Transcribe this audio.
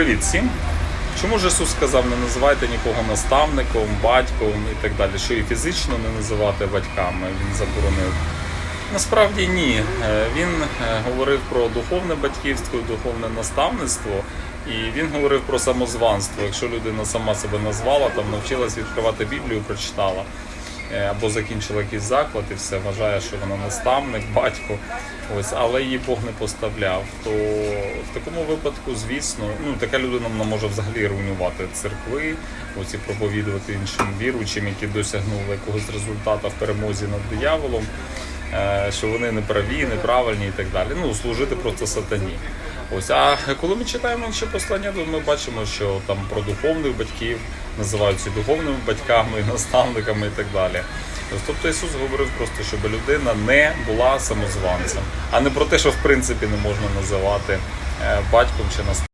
Привіт всім! Чому ж Ісус сказав, не називайте нікого наставником, батьком і так далі, що і фізично не називати батьками, він заборонив. Насправді ні. Е, Він е, говорив про духовне батьківство, духовне наставництво, і він говорив про самозванство. Якщо людина сама себе назвала, там навчилась відкривати Біблію, прочитала е, або закінчила якийсь заклад і все вважає, що вона наставник, батько. Ось, але її Бог не поставляв. То такому випадку, звісно, ну така людина вона може взагалі руйнувати церкви, ось і проповідувати іншим віруючим, які досягнули якогось результату в перемозі над дияволом, е, що вони неправі, неправильні і так далі. Ну, служити просто сатані. Ось, а коли ми читаємо інші послання, то ми бачимо, що там про духовних батьків називаються духовними батьками, наставниками і так далі. Тобто Ісус говорив просто, щоб людина не була самозванцем, а не про те, що в принципі не можна називати батьком чи наставником.